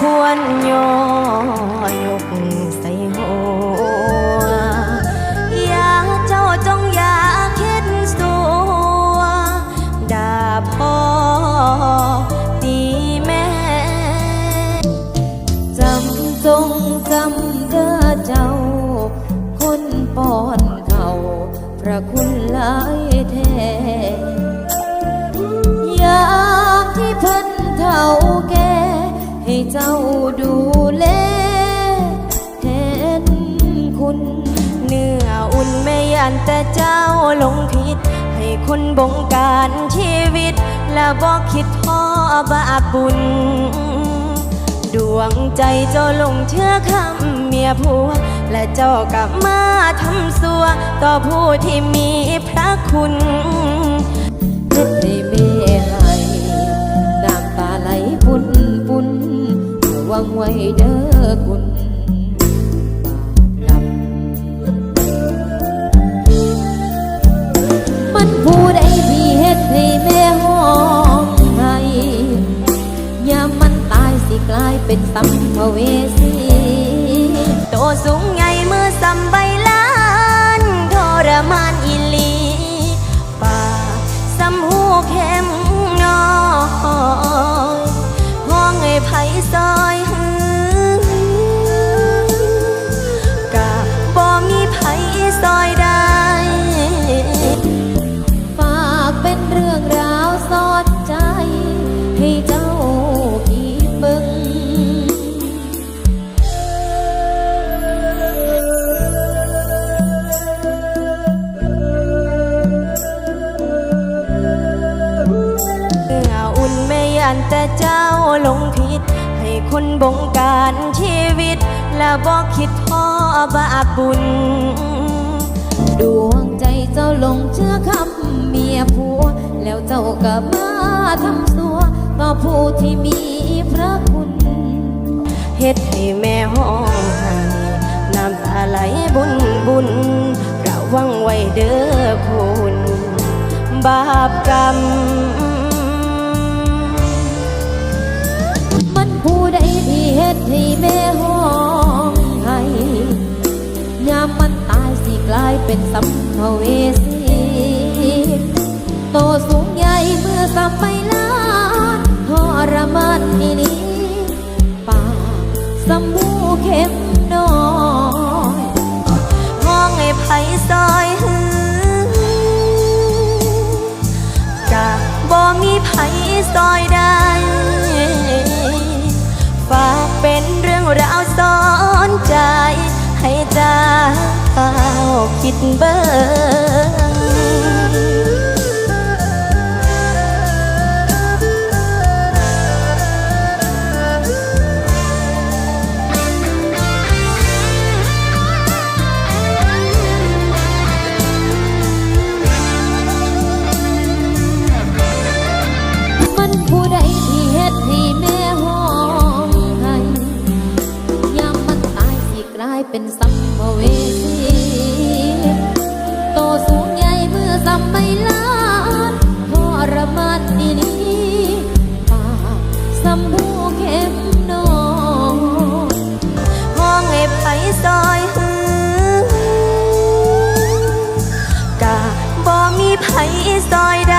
ควนย่อยกใส่หัวอย่าเจ้าจงอย่าคิดสัวด่าพ่อตีแม่จำจงจำเด้อเจ้า คนป้อนเขาพระคุณหลาย เจ้าดูแลแทนคุณเนื้ออุ่นไม่ยันแต่เจ้าลงผิด ให้คนบงการชีวิต และบอกคิดพ่อบาปบุญ ดวงใจเจ้าลงเชื่อคำเมียผัว และเจ้ากลับมาทำสัว ต่อผู้ที่มีพระคุณ ไว้เด้อคุณมันผู้ใดที่เฮ็ดให้แม่ห้องไห้ยามมันตายสิกลายเป็นสัมภเวสีโตสูงใหญ่มือสัมบันแต่เจ้าลงผิด ให้คนบงการชีวิต และบอกคิดพ่อบาปบุญ ดวงใจเจ้าหลงเชื่อคำเมียผัว แล้วเจ้าก็มาทำสัว ต่อผู้ที่มีพระคุณเฮ็ดให้แม่ห้องไห้น้ำตาไหลบุญบุญระวังไว้เด้อคุณ บาปกรรม ดให้แม่ห้องไห้ยามมันตายสิกลายเป็นสัมภเวสีโตสูงใหญ่เมื่อสัมไปลานทรมานนี่นี้ปากสมูเข้มน้อยห้องไอ้ไผ่ซอยหือกะบ่มีไผ่ซอยได้ สิกลายเป็นสัมภเว ซอยหือกะบ่มีไผซอย